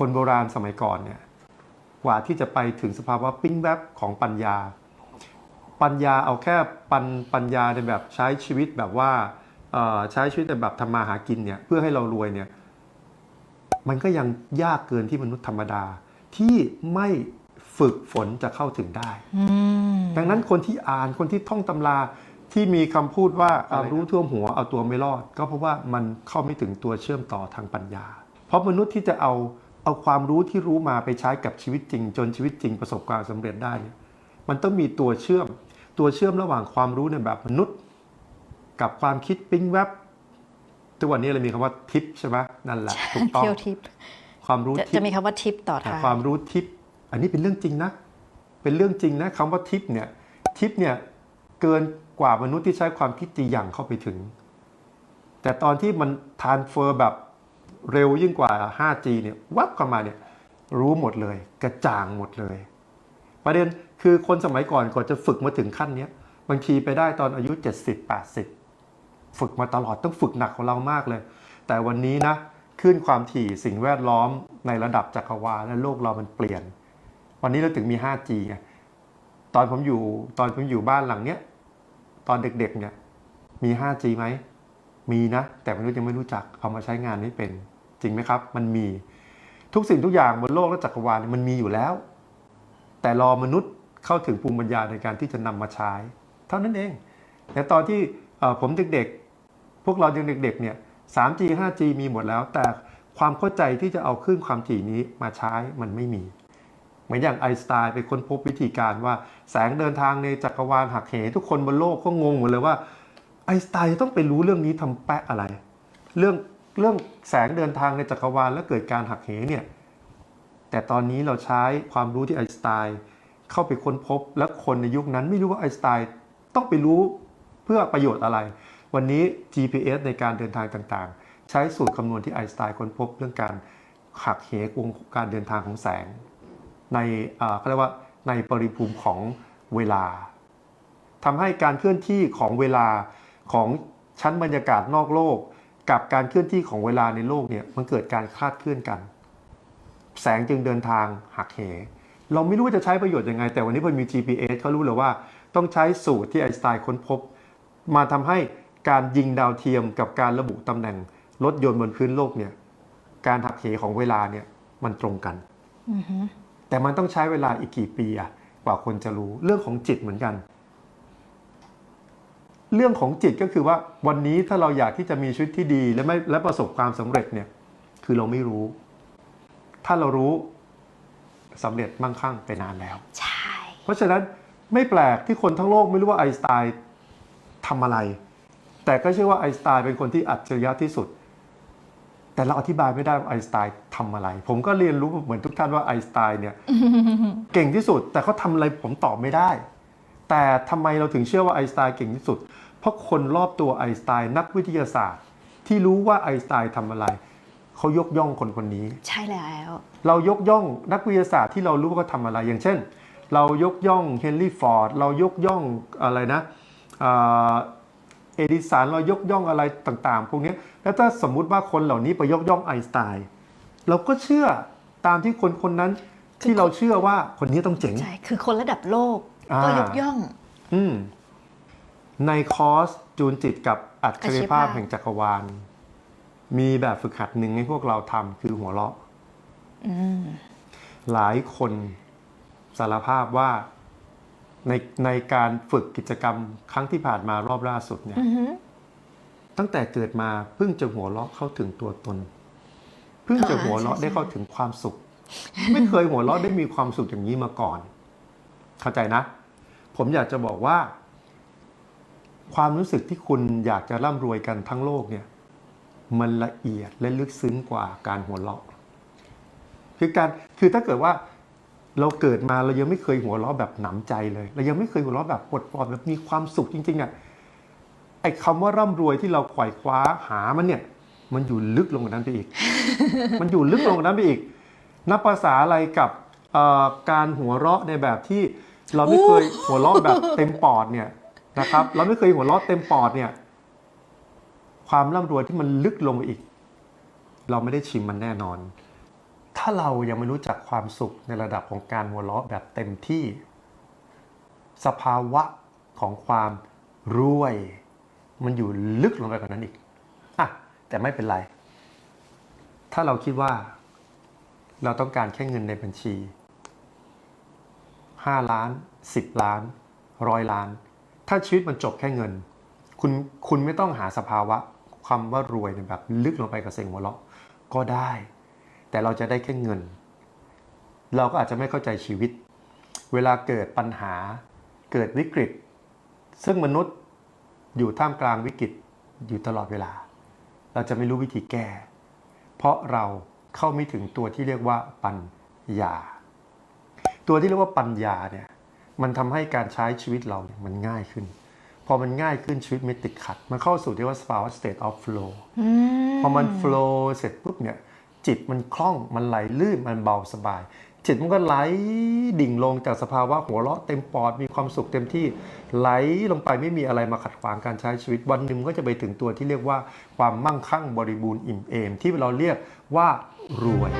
คนโบราณสมัยก่อนเนี่ยกว่าที่จะไปถึงสภาวะปิ้งแวบของปัญญา ปัญญาเอาแค่ปัญปัญญาในแบบใช้ชีวิตแบบว่าเอ่อใช้ชีวิตในแบบทำมาหากินเนี่ยเพื่อให้เรารวยเนี่ยมันก็ยังยากเกินที่มนุษย์ธรรมดาที่ไม่ฝึกฝนจะเข้าถึงได้อืมดังนั้นคนที่อ่านคนที่ท่องตำราที่มีคำพูดว่าเอารู้ท่วมหัวเอาตัวไม่รอด ก็เพราะว่ามันเข้าไม่ถึงตัวเชื่อมต่อทางปัญญา เพราะมนุษย์ที่จะเอา เอาความรู้ที่รู้มาไปใช้กับชีวิตจริง จนชีวิตจริงประสบความสำเร็จได้เนี่ยมันต้องมีตัวเชื่อม ตัวเชื่อมระหว่างความรู้ในแบบมนุษย์ กับความคิดปิ๊งแวบทุกวันนี้เรามีคำว่าทิปใช่ไหมนั่นแหละถูกต้องเที่ยวทิปความรู้จะทิจะปมีคำว่าทิปต่อแต่ท้ายความรู้ทิป อันนี้เป็นเรื่องจริงนะ เป็นเรื่องจริงนะคำว่าทิปเนี่ยทิปเนี่ยเกินกว่ามนุษย์ที่ใช้ความคิดจีอย่างเข้าไปถึง แต่ตอนที่มันทานเฟอร์แบบ เร็วยิ่งกว่า 5G เนี่ยวับเข้ามาเนี่ยรู้หมดเลย กระจ่างหมดเลย ประเด็นคือคนสมัยก่อนก่อนจะฝึกมาถึงขั้นเนี้ยบางทีไปได้ตอนอายุ 70 80 ฝึกมาตลอดต้องฝึกหนักกว่าเรามากเลย แต่วันนี้นะขึ้นความถี่สิ่งแวดล้อมในระดับจักรวาลและโลกเรามันเปลี่ยน วันนี้เราถึงมี 5G ไงตอนผมอยู่ตอนผมอยู่บ้านหลังเนี้ยตอนเด็กๆเนี่ยมี 5G ไหม มีนะ แต่มนุษย์ยังไม่รู้จักเอามาใช้งานไม่เป็น จริงไหมครับ มันมีทุกสิ่งทุกอย่างบนโลกและจักรวาลมันมีอยู่แล้ว แต่รอมนุษย์เข้าถึงภูมิปัญญาในการที่จะนำมาใช้ เท่านั้นเอง แต่ตอนที่ผมเด็กๆ พวกเรายังเด็กๆเนี่ย 3G 5G มีหมดแล้ว แต่ความเข้าใจที่จะเอาคลื่นความถี่นี้มาใช้มันไม่มีเหมือนอย่างไอน์สไตน์ไปค้นพบวิธีการว่าแสงเดินทางในจักรวาลหักเหทุกคนบนโลกก็งงหมดเลยว่า อน์สไตน์ต้องไปรู้เรื่องนี้ทำแปะอะไร เรื่องเรื่องแสงเดินทางในจักรวาลแล้วเกิดการหักเหเนี่ยแต่ตอนนี้เราใช้ความรู้ที่ไอน์สไตน์เข้าไปค้นพบ และคนในยุคนั้นไม่รู้ว่าไอน์สไตน์ต้องไปรู้เพื่อประโยชน์อะไร วันนี้ GPS ในการเดินทางต่างๆ ใช้สูตรคำนวณที่ไอน์สไตน์ค้นพบเรื่องการหักเหวงการเดินทางของแสง ในอ่อเขาเรียกว่าในปริภูมิของเวลาทำให้การเคลื่อนที่ของเวลา ของชั้นบรรยากาศนอกโลก กับการเคลื่อนที่ของเวลาในโลกเนี่ยมันเกิดการคลาดเคลื่อนกัน แสงจึงเดินทางหักเห เราไม่รู้ว่าจะใช้ประโยชน์ยังไง แต่วันนี้พอมี GPS เขารู้เลยว่าต้องใช้สูตรที่ไอน์สไตน์ค้นพบ มาทำให้การยิงดาวเทียมกับการระบุตำแหน่งรถยนต์บนพื้นโลกเนี่ยการหักเหของเวลาเนี่ยมันตรงกันอือฮึแต่มันต้องใช้เวลาอีกกี่ปีอะกว่าคนจะรู้เรื่องของจิตเหมือนกัน เรื่องของจิตก็คือว่าวันนี้ถ้าเราอยากที่จะมีชีวิตที่ดีและไม่และประสบความสำเร็จเนี่ยคือเราไม่รู้ ถ้าเรารู้สำเร็จมั่งคั่งไปนานแล้ว ใช่ เพราะฉะนั้นไม่แปลกที่คนทั้งโลกไม่รู้ว่าไอน์สไตน์ทำอะไร แต่ก็เชื่อว่าไอน์สไตน์เป็นคนที่อัจฉริยะที่สุด แต่เราอธิบายไม่ได้ว่าไอน์สไตน์ทำอะไร ผมก็เรียนรู้เหมือนทุกท่านว่าไอน์สไตน์เนี่ยเก่งที่สุด แต่เขาทำอะไรผมตอบไม่ได้ แต่ทำไมเราถึงเชื่อว่าไอน์สไตน์เก่งที่สุด เพราะคนรอบตัวไอน์สไตน์นักวิทยาศาสตร์ ที่รู้ว่าไอน์สไตน์ทำอะไร เขายกย่องคนคนนี้ ใช่แล้ว เรายกย่องนักวิทยาศาสตร์ที่เรารู้ว่าเขาทำอะไร อย่างเช่น เรายกย่องเฮนรี่ฟอร์ดเรายกย่องอะไรนะเอดิสันเรายกย่องอะไรต่างๆ พวกนี้แล้วถ้าสมมุติว่าคนเหล่านี้ไปยกย่องไอน์สไตน์เราก็เชื่อตามที่คนคนนั้นที่เราเชื่อว่าคนนี้ต้องเจ๋ง ใช่ คือคนระดับโลกอ่า ก็ยกย่องอืมในคอร์สจูนจิตกับอัจฉริภาพอัจฉริภาพแห่งจักรวาล มีแบบฝึกหัดหนึ่งให้พวกเราทำคือหัวเราะอืมหลายคนสารภาพว่าในในการฝึกกิจกรรมครั้งที่ผ่านมารอบล่าสุดเนี่ยอือฮึตั้งแต่เกิดมาเพิ่งจะหัวเราะเข้าถึงตัวตน เพิ่งจะหัวเราะได้เข้าถึงความสุข ไม่เคยหัวเราะได้มีความสุขอย่างนี้มาก่อน เข้าใจนะ ผมอยากจะบอกว่า ความรู้สึกที่คุณอยากจะร่ำรวยกันทั้งโลกเนี่ย มันละเอียดและลึกซึ้งกว่าการหัวเราะ คือการคือถ้าเกิดว่าเราเกิดมาเรายังไม่เคยหัวเราะแบบหนำใจเลย เรายังไม่เคยหัวเราะแบบปลดปล่อยแบบมีความสุขจริงๆอะไอ้คำว่าร่ำรวยที่เราขว่คว้าหามันเนี่ย มันอยู่ลึกลงกว่านั้นไปอีก มันอยู่ลึกลงกว่านั้นไปอีกนับภาษาอะไรกับการหัวเราะในแบบที่ เราไม่เคยหัวเราะแบบเต็มปอดเนี่ยนะครับ เราไม่เคยหัวเราะเต็มปอดเนี่ย ความร่ำรวยที่มันลึกลงไปอีก เราไม่ได้ชิมมันแน่นอน ถ้าเรายังไม่รู้จักความสุขในระดับของการหัวเราะแบบเต็มที่ สภาวะของความรวย มันอยู่ลึกลงไปกว่านั้นอีกอะแต่ไม่เป็นไร ถ้าเราคิดว่า เราต้องการแค่เงินในบัญชี 5 ล้าน 10 ล้านร้อยล้าน ถ้าชีวิตมันจบแค่เงิน คุณคุณไม่ต้องหาสภาวะความว่ารวยในแบบ ลึกลงไปกับเสียงหัวเราะก็ได้ แต่เราจะได้แค่เงิน เราก็อาจจะไม่เข้าใจชีวิต เวลาเกิดปัญหาเกิดวิกฤต ซึ่งมนุษย์อยู่ท่ามกลางวิกฤตอยู่ตลอดเวลา เราจะไม่รู้วิธีแก้ เพราะเราเข้าไม่ถึงตัวที่เรียกว่าปัญญา ตัวที่เรียกว่าปัญญาเนี่ยมันทำให้การใช้ชีวิตเราเนี่ยมันง่ายขึ้น พอมันง่ายขึ้นชีวิตไม่ติดขัด มันเข้าสู่ที่ว่าสภาวะ state of flow อืมพอมัน flow เสร็จปุ๊บเนี่ยจิตมันคล่องมันไหลลื่นมันเบาสบาย จิตมันก็ไหลดิ่งลงจากสภาวะหัวเราะเต็มปอดมีความสุขเต็มที่ไหลลงไปไม่มีอะไรมาขัดขวางการใช้ชีวิตวันหนึ่งมันก็จะไปถึงตัวที่เรียกว่าความมั่งคั่งบริบูรณ์อิ่มเอมที่เราเรียกว่ารวย